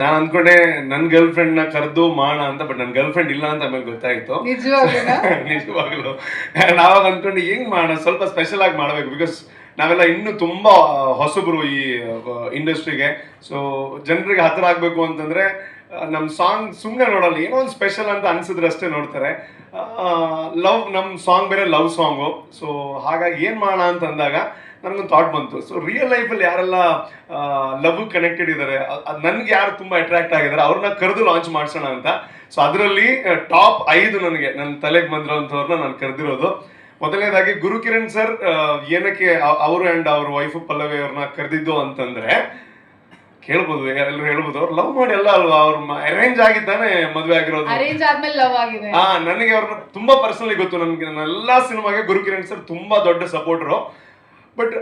ನಾನು ಅನ್ಕೊಂಡೆ ನನ್ನ ಗರ್ಲ್ ಫ್ರೆಂಡ್ನ ಕರೆದು ಮಾಡ ಅಂತ ಬಟ್ ನನ್ನ ಗರ್ಲ್ ಫ್ರೆಂಡ್ ಇಲ್ಲ ಅಂತ ಆಮೇಲೆ ಗೊತ್ತಾಯ್ತು? ನಿಜವಾಗ್ಲು. ನಾವಾಗ ಅನ್ಕೊಂಡು ಹೆಂಗ್ ಮಾಡ? ಸ್ವಲ್ಪ ಸ್ಪೆಷಲ್ ಆಗಿ ಮಾಡಬೇಕು ಬಿಕಾಸ್ ನಾವೆಲ್ಲ ಇನ್ನು ತುಂಬಾ ಹೊಸಬರು ಈ ಇಂಡಸ್ಟ್ರಿಗೆ ಸೊ ಜನರಿಗೆ ಹತ್ರ ಆಗ್ಬೇಕು ಅಂತಂದ್ರೆ ನಮ್ಮ ಸಾಂಗ್ ಸುಮ್ಮನೆ ನೋಡಲ್ಲ ಏನೋ ಒಂದು ಸ್ಪೆಷಲ್ ಅಂತ ಅನ್ಸಿದ್ರೆ ಅಷ್ಟೇ ನೋಡ್ತಾರೆ. ಲವ್ ನಮ್ಮ ಸಾಂಗ್ ಬೇರೆ ಲವ್ ಸಾಂಗು ಸೊ ಹಾಗಾಗಿ ಏನು ಮಾಡೋಣ ಅಂತ ಅಂದಾಗ ನನಗೊಂದು ಥಾಟ್ ಬಂತು. ಸೊ ರಿಯಲ್ ಲೈಫಲ್ಲಿ ಯಾರೆಲ್ಲ ಲವ್ ಕನೆಕ್ಟೆಡ್ ಇದ್ದಾರೆ ನನ್ಗೆ ಯಾರು ತುಂಬ ಅಟ್ರಾಕ್ಟ್ ಆಗಿದ್ದಾರೆ ಅವ್ರನ್ನ ಕರೆದು ಲಾಂಚ್ ಮಾಡಿಸೋಣ ಅಂತ. ಸೊ ಅದರಲ್ಲಿ ಟಾಪ್ ಐದು ನನಗೆ ನನ್ನ ತಲೆಗೆ ಬಂದಿರೋಂಥವ್ರನ್ನ ನಾನು ಕರೆದಿರೋದು. ಮೊದಲನೇದಾಗಿ ಗುರುಕಿರಣ್ ಸರ್ ಏನಕ್ಕೆ ಅವರು ಅಂಡ್ ಅವ್ರ ವೈಫ್ ಪಲ್ಲವಿ ಅವ್ರನ್ನ ಕರೆದಿದ್ದು ಅಂತಂದ್ರೆ ಕೇಳ್ಬೋದು ಎಲ್ಲರೂ ಹೇಳ್ಬೋದು ಅವ್ರು ಲವ್ ಮಾಡಿ ಅಲ್ಲ ಅಲ್ವಾ ಅವ್ರ ಅರೇಂಜ್ ಆಗಿದ್ದಾನೆ ಮದುವೆ ಆಗಿರೋದು. ಅರೇಂಜ್ ಆದ್ಮೇಲೆ ಲವ್ ಆಗಿದೆ. ಆ ನನಗೆ ಅವ್ರನ್ನ ತುಂಬಾ ಪರ್ಸನಲಿ ಗೊತ್ತು ನನ್ಗೆ ನನ್ನ ಎಲ್ಲಾ ಸಿನಿಮಾಗೆ ಗುರುಕಿರಣ್ ಸರ್ ತುಂಬಾ ದೊಡ್ಡ ಸಪೋರ್ಟರು ಬಟ್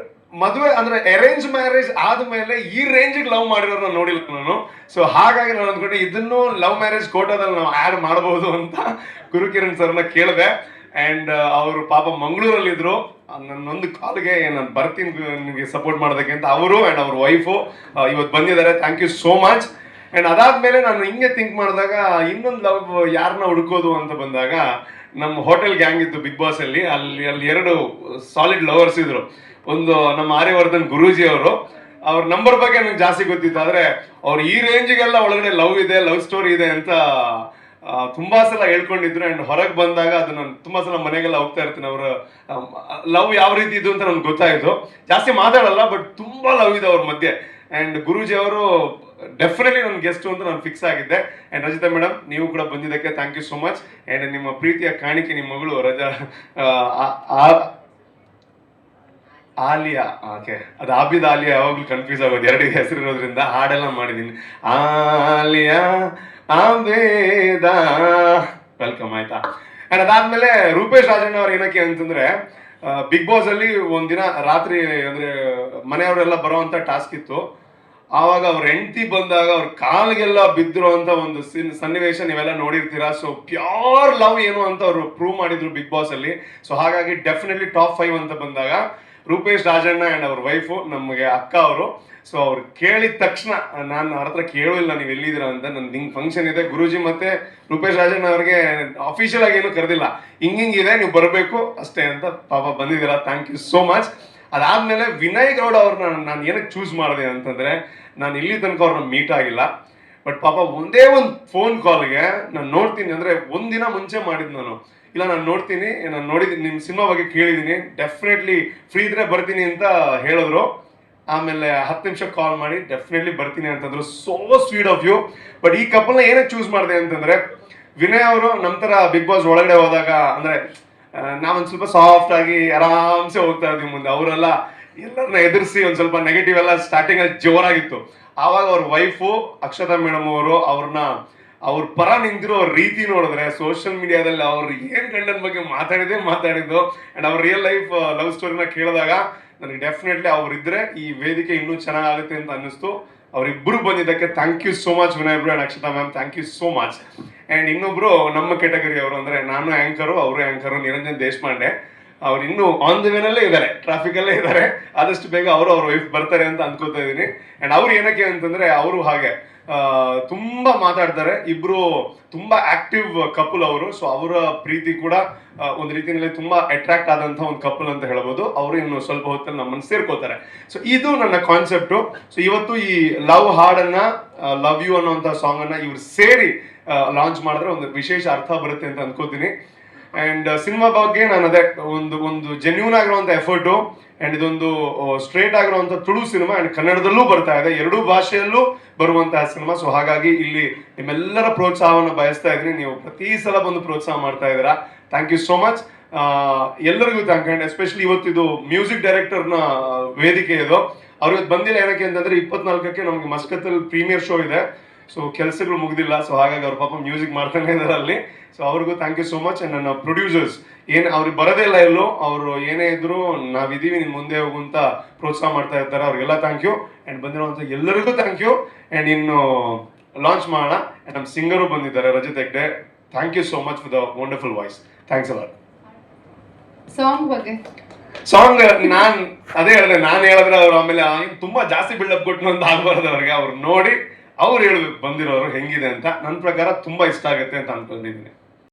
ಮದುವೆ ಅಂದ್ರೆ ಅರೇಂಜ್ ಮ್ಯಾರೇಜ್ ಆದ್ಮೇಲೆ ಈ ರೇಂಜಿಗೆ ಲವ್ ಮಾಡಿರೋರ್ನ ನೋಡಿಲ್ಲ ನಾನು. ಸೊ ಹಾಗಾಗಿ ನಾನು ಅಂದ್ಕೊಂಡೆ, ಇದನ್ನು ಲವ್ ಮ್ಯಾರೇಜ್ ಕೋಟಾದಲ್ಲಿ ನಾವು ಆ್ಯಡ್ ಮಾಡಬಹುದು ಅಂತ ಗುರುಕಿರಣ್ ಸರ್ನ ಕೇಳಿದೆ. ಅಂಡ್ ಅವರು ಪಾಪ ಮಂಗಳೂರಲ್ಲಿ ಇದ್ರು ನನ್ನೊಂದು ಕಾಲ್ಗೆ ನಾನು ಬರ್ತೀನಿ ನಿಮಗೆ ಸಪೋರ್ಟ್ ಮಾಡೋದಕ್ಕೆ ಅಂತ ಅವರು ಅಂಡ್ ಅವ್ರ ವೈಫು ಇವತ್ತು ಬಂದಿದ್ದಾರೆ. Thank you so much and ಅದಾದ್ಮೇಲೆ ನಾನು ಹಿಂಗೆ ಥಿಂಕ್ ಮಾಡಿದಾಗ, ಇನ್ನೊಂದು ಲವ್ ಯಾರನ್ನ ಹುಡುಕೋದು ಅಂತ ಬಂದಾಗ ನಮ್ಮ ಹೋಟೆಲ್ ಗ್ಯಾಂಗ್ ಇತ್ತು ಬಿಗ್ ಬಾಸ್ ಅಲ್ಲಿ. ಅಲ್ಲಿ ಅಲ್ಲಿ ಎರಡು ಸಾಲಿಡ್ ಲವರ್ಸ್ ಇದ್ರು. ಒಂದು ನಮ್ಮ ಆರ್ಯವರ್ಧನ್ ಗುರೂಜಿ ಅವರು, ಅವ್ರ ನಂಬರ್ ಬಗ್ಗೆ ನಂಗೆ ಜಾಸ್ತಿ ಗೊತ್ತಿತ್ತು. ಆದ್ರೆ ಅವ್ರು ಈ ರೇಂಜ್ಗೆಲ್ಲ ಒಳಗಡೆ ಲವ್ ಇದೆ ಲವ್ ಸ್ಟೋರಿ ಇದೆ ಅಂತ ತುಂಬಾ ಸಲ ಹೇಳ್ಕೊಂಡಿದ್ರು. ಅಂಡ್ ಹೊರಗೆ ಬಂದಾಗ ಅದು ನಾನು ತುಂಬಾ ಸಲ ಮನೆಗೆಲ್ಲ ಹೋಗ್ತಾ ಇರ್ತೀನಿ. ಅವರ ಲವ್ ಯಾವ ರೀತಿ ಇದು ಅಂತ ನನ್ಗೆ ಗೊತ್ತಾಯ್ತು. ಜಾಸ್ತಿ ಮಾತಾಡಲ್ಲ ಬಟ್ ತುಂಬಾ ಲವ್ ಇದೆ ಅವ್ರ ಮಧ್ಯೆ. ಅಂಡ್ ಗುರೂಜಿ ಅವರು ಡೆಫಿನೆಟ್ಲಿ ನನ್ನ ಗೆಸ್ಟ್ ಅಂತ ನಾನು ಫಿಕ್ಸ್ ಆಗಿದ್ದೆ. ಅಂಡ್ ರಜಿತಾ ಮೇಡಮ್ ನೀವು ಕೂಡ ಬಂದಿದ್ದಕ್ಕೆ thank you so much and ನಿಮ್ಮ ಪ್ರೀತಿಯ ಕಾಣಿಕೆ ನಿಮ್ಮ ಮಗಳು ರಜಾ ಆಲಿಯಾ ಓಕೆ ಅದು ಆಬಿದ ಆಲಿಯಾ ಯಾವಾಗಲೂ ಕನ್ಫ್ಯೂಸ್ ಆಗೋದು. ಎರಡು ಹೆಸರು ಇರೋದ್ರಿಂದ ಹಾಡೆಲ್ಲ ಮಾಡಿದ್ದೀನಿ ಆಲಿಯಾ, ಆಬೇದ. ವೆಲ್ಕಮ್ ಆಯ್ತಾ? ಆ್ಯಂಡ್ ಅದಾದ್ಮೇಲೆ ರೂಪೇಶ್ ರಾಜಣ್ಣ ಅವ್ರು ಏನಕ್ಕೆ ಅಂತಂದ್ರೆ ಬಿಗ್ ಬಾಸ್ ಅಲ್ಲಿ ಒಂದಿನ ರಾತ್ರಿ ಅಂದ್ರೆ ಮನೆಯವರೆಲ್ಲ ಬರೋವಂಥ ಟಾಸ್ಕ್ ಇತ್ತು. ಆವಾಗ ಅವ್ರ ಹೆಂಡತಿ ಬಂದಾಗ ಅವ್ರ ಕಾಲಿಗೆಲ್ಲ ಬಿದ್ದಿರೋ ಅಂತ ಒಂದು ಸಿನ್ ಸನ್ನಿವೇಶ ನೀವೆಲ್ಲ ನೋಡಿರ್ತೀರಾ. ಸೊ ಪ್ಯೂರ್ ಲವ್ ಏನು ಅಂತ ಅವರು ಪ್ರೂವ್ ಮಾಡಿದ್ರು ಬಿಗ್ ಬಾಸ್ ಅಲ್ಲಿ. ಸೊ ಹಾಗಾಗಿ ಡೆಫಿನೆಟ್ಲಿ ಟಾಪ್ ಫೈವ್ ಅಂತ ಬಂದಾಗ ರೂಪೇಶ್ ರಾಜಣ್ಣ ಅಂಡ್ ಅವ್ರ ವೈಫು ನಮಗೆ ಅಕ್ಕ ಅವರು. ಸೊ ಅವ್ರು ಕೇಳಿದ ತಕ್ಷಣ, ನಾನು ಅವ್ರ ಹತ್ರ ಕೇಳಿಲ್ಲ ನೀವು ಎಲ್ಲಿದ್ದೀರಾ ಅಂತ ನನ್ನ ಹಿಂಗೆ ಫಂಕ್ಷನ್ ಇದೆ, ಗುರುಜಿ ಮತ್ತೆ ರೂಪೇಶ್ ರಾಜಣ್ಣ ಅವ್ರಿಗೆ ಅಫಿಷಿಯಲ್ ಆಗಿ ಏನು ಕರೆದಿಲ್ಲ. ಹಿಂಗಿಂಗಿದೆ ನೀವು ಬರಬೇಕು, ಅಷ್ಟೇ ಅಂತ ಪಾಪ ಬಂದಿದ್ದೀರಾ ಥ್ಯಾಂಕ್ ಯು ಸೋ ಮಚ್ ಅದಾದಮೇಲೆ ವಿನಯ್ ಗೌಡ ಅವ್ರನ್ನ ನಾನು ಏನಕ್ಕೆ ಚೂಸ್ ಮಾಡಿದೆ ಅಂತಂದ್ರೆ, ನಾನು ಇಲ್ಲಿ ತನಕ ಅವ್ರನ್ನ ಮೀಟ್ ಆಗಿಲ್ಲ. ಬಟ್ ಪಾಪ ಒಂದೇ ಒಂದು ಫೋನ್ ಕಾಲ್ಗೆ ನಾನು ನೋಡ್ತೀನಿ ಅಂದ್ರೆ ಒಂದಿನ ಮುಂಚೆ ಮಾಡಿದ್ದು ನಾನು. ಇಲ್ಲ, ನಾನು ನೋಡ್ತೀನಿ. ನಾನು ನೋಡಿದ್ದೀನಿ ನಿಮ್ಮ ಸಿನಿಮಾ ಬಗ್ಗೆ ಕೇಳಿದ್ದೀನಿ ಡೆಫಿನೆಟ್ಲಿ ಫ್ರೀ ಇದ್ರೆ ಬರ್ತೀನಿ ಅಂತ ಹೇಳಿದ್ರು. ಆಮೇಲೆ ಹತ್ತು ನಿಮಿಷ ಕಾಲ್ ಮಾಡಿ ಡೆಫಿನೆಟ್ಲಿ ಬರ್ತೀನಿ ಅಂತಂದ್ರು. So sweet of you but ಈ ಕಪಲ್ನ ಏನಕ್ಕೆ ಚೂಸ್ ಮಾಡಿದೆ ಅಂತಂದ್ರೆ, ವಿನಯ್ ಅವರು ನಮ್ಮ ಥರ ಬಿಗ್ ಬಾಸ್ ಒಳಗಡೆ ಹೋದಾಗ, ಅಂದ್ರೆ ನಾವೊಂದು ಸ್ವಲ್ಪ ಸಾಫ್ಟ್ ಆಗಿ ಆರಾಮ್ಸೆ ಹೋಗ್ತಾ ಇದ್ವಿ ಮುಂದೆ. ಅವರೆಲ್ಲ ಎಲ್ಲರನ್ನ ಎದುರಿಸಿ ಒಂದು ಸ್ವಲ್ಪ ನೆಗೆಟಿವ್ ಎಲ್ಲ ಸ್ಟಾರ್ಟಿಂಗ್ ಅಲ್ಲಿ ಜೋರಾಗಿತ್ತು. ಆವಾಗ ಅವ್ರ ವೈಫು ಅಕ್ಷತಾ ಮೇಡಮ್ ಅವರು ಅವ್ರನ್ನ ಅವ್ರ ಪರ ನಿಂತಿರೋ ಅವ್ರ ರೀತಿ ನೋಡಿದ್ರೆ ಸೋಷಿಯಲ್ ಮೀಡಿಯಾದಲ್ಲಿ ಅವ್ರು ಏನ್ ಗಂಡನ ಬಗ್ಗೆ ಮಾತಾಡಿದೆ ಮಾತಾಡಿದ್ದು ಅಂಡ್ ಅವ್ರ ರಿಯಲ್ ಲೈಫ್ ಲವ್ ಸ್ಟೋರಿನ ಕೇಳಿದಾಗ ನನಗೆ ಡೆಫಿನೆಟ್ಲಿ ಅವ್ರಿದ್ರೆ ಈ ವೇದಿಕೆ ಇನ್ನೂ ಚೆನ್ನಾಗುತ್ತೆ ಅಂತ ಅನ್ನಿಸ್ತು. ಅವರಿಬ್ಬರು ಬಂದಿದ್ದಕ್ಕೆ thank you so much Vinay bro and Akshata ma'am thank you so much and ಇನ್ನೊಬ್ರು ನಮ್ಮ ಕೆಟಗರಿ ಅವರು ಅಂದ್ರೆ ನಾನು ಆಂಕರು ಅವರು ಆಂಕರು ನಿರಂಜನ್ ದೇಶಪಾಂಡೆ. ಅವ್ರು ಇನ್ನೂ ಆನ್ ದಿ ವೇನಲ್ಲೇ ಇದ್ದಾರೆ ಟ್ರಾಫಿಕ್ ಅಲ್ಲೇ ಇದ್ದಾರೆ. ಆದಷ್ಟು ಬೇಗ ಅವರು ಅವ್ರ ವೈಫ್ ಬರ್ತಾರೆ ಅಂತ ಅನ್ಕೋತಾ ಇದ್ದೀನಿ. ಅಂಡ್ ಅವ್ರು ಏನಕ್ಕೆ ಅಂತಂದ್ರೆ, ಅವರು ಹಾಗೆ ತುಂಬಾ ಮಾತಾಡ್ತಾರೆ. ಇಬ್ರು ತುಂಬಾ ಆಕ್ಟಿವ್ ಕಪಲ್ ಅವರು. ಸೊ ಅವರ ಪ್ರೀತಿ ಕೂಡ ಒಂದು ರೀತಿಯಲ್ಲಿ ತುಂಬಾ ಅಟ್ರಾಕ್ಟ್ ಆದಂತ ಒಂದು ಕಪಲ್ ಅಂತ ಹೇಳ್ಬೋದು. ಅವರು ಇನ್ನು ಸ್ವಲ್ಪ ಹೊತ್ತಲ್ಲಿ ನಮ್ಮನ್ನು ಸೇರ್ಕೋತಾರೆ ಸೊ ಇದು ನನ್ನ ಕಾನ್ಸೆಪ್ಟ್ ಸೊ ಇವತ್ತು ಈ ಲವ್ ಹಾಡನ್ನ ಲವ್ ಯು ಅನ್ನೋಂಥ ಸಾಂಗ್ ಅನ್ನ ಇವ್ರು ಸೇರಿ ಲಾಂಚ್ ಮಾಡಿದ್ರೆ ಒಂದು ವಿಶೇಷ ಅರ್ಥ ಬರುತ್ತೆ ಅಂತ ಅನ್ಕೋತೀನಿ. ಅಂಡ್ ಸಿನಿಮಾ ಬಗ್ಗೆ ನಾನು ಅದೇ ಒಂದು ಒಂದು ಜೆನ್ಯೂನ್ ಆಗಿರುವಂಥ ಎಫರ್ಟು ಅಂಡ್ ಇದೊಂದು ಸ್ಟ್ರೇಟ್ ಆಗಿರುವಂಥ ತುಳು ಸಿನಿಮಾ ಅಂಡ್ ಕನ್ನಡದಲ್ಲೂ ಬರ್ತಾ ಇದೆ. ಎರಡೂ ಭಾಷೆಯಲ್ಲೂ ಬರುವಂತಹ ಸಿನಿಮಾ ಸೊ ಹಾಗಾಗಿ ಇಲ್ಲಿ ನಿಮ್ಮೆಲ್ಲರ ಪ್ರೋತ್ಸಾಹವನ್ನು ಬಯಸ್ತಾ ಇದ್ದೀನಿ ನೀವು ಪ್ರತಿ ಸಲ ಬಂದು ಪ್ರೋತ್ಸಾಹ ಮಾಡ್ತಾ ಇದ್ದೀರಾ. ಥ್ಯಾಂಕ್ ಯು ಸೋ ಮಚ್ ಎಲ್ಲರಿಗೂ ಥ್ಯಾಂಕ್ ಅಂಡ್ ಎಸ್ಪೆಷಲಿ ಇವತ್ತಿದು ಮ್ಯೂಸಿಕ್ ಡೈರೆಕ್ಟರ್ನ ವೇದಿಕೆ ಇದು. ಅವ್ರಿಗೆ ಇವತ್ತು ಬಂದಿಲ್ಲ ಏನಕ್ಕೆ ಅಂತಂದ್ರೆ ಇಪ್ಪತ್ನಾಲ್ಕಕ್ಕೆ ನಮಗೆ ಮಸ್ಕತ್ತಲ್ಲಿ ಪ್ರೀಮಿಯರ್ ಶೋ ಇದೆ. ಸೊ ಕೆಲಸಗಳು ಮುಗಿದಿಲ್ಲ. ಸೊ ಹಾಗಾಗಿ ಅವ್ರ ಪಾಪ ಮ್ಯೂಸಿಕ್ ಮಾಡ್ತಾನೆ ಇದ್ದಾರೆ ಅಲ್ಲಿ. ಸೊ ಅವ್ರಿಗೂ thank you so much and ನನ್ನ ಪ್ರೊಡ್ಯೂಸರ್ಸ್ ಏನು ಅವ್ರಿಗೆ ಬರೋದೇ ಇಲ್ಲ ಎಲ್ಲೋ. ಅವರು ಏನೇ ಇದ್ರು ನಾವಿದ್ದೀವಿ ನಿಮ್ಮ ಮುಂದೆ ಹೋಗು ಅಂತ ಪ್ರೋತ್ಸಾಹ ಮಾಡ್ತಾ ಇರ್ತಾರೆ. ಅವ್ರಿಗೆಲ್ಲ ಥ್ಯಾಂಕ್ ಯು ಆ್ಯಂಡ್ ಬಂದಿರುವಂಥ ಎಲ್ಲರಿಗೂ ಥ್ಯಾಂಕ್ ಯು ಆ್ಯಂಡ್ ಇನ್ನು ಲಾಂಚ್ ಮಾಡೋಣ. ಆ್ಯಂಡ್ ನಮ್ಮ ಸಿಂಗರು ಬಂದಿದ್ದಾರೆ Rajath Hegde. Thank you so much for the wonderful voice thanks ಅಲ್ಲ ಸಾಂಗ್ ಬಗ್ಗೆ? ಸಾಂಗ್ ನಾನ್ ಅದೇ ಹೇಳಿದೆ. ನಾನು ಹೇಳಿದ್ರೆ ಅವ್ರು ಆಮೇಲೆ ತುಂಬಾ ಜಾಸ್ತಿ ಬಿಲ್ಡಪ್ ಕೊಟ್ಟು ಅಂತ ಆಗ್ಬಾರ್ದು ಅವ್ರಿಗೆ. ಅವ್ರು ನೋಡಿ ಅವ್ರು ಹೇಳ್ಬೇಕು ಬಂದಿರೋರು ಹೆಂಗಿದೆ ಅಂತ ನನ್ನ ಪ್ರಕಾರ ತುಂಬಾ ಇಷ್ಟ ಆಗುತ್ತೆ ಅಂತ ಅನ್ಕೊಂಡಿದ್ದೀನಿ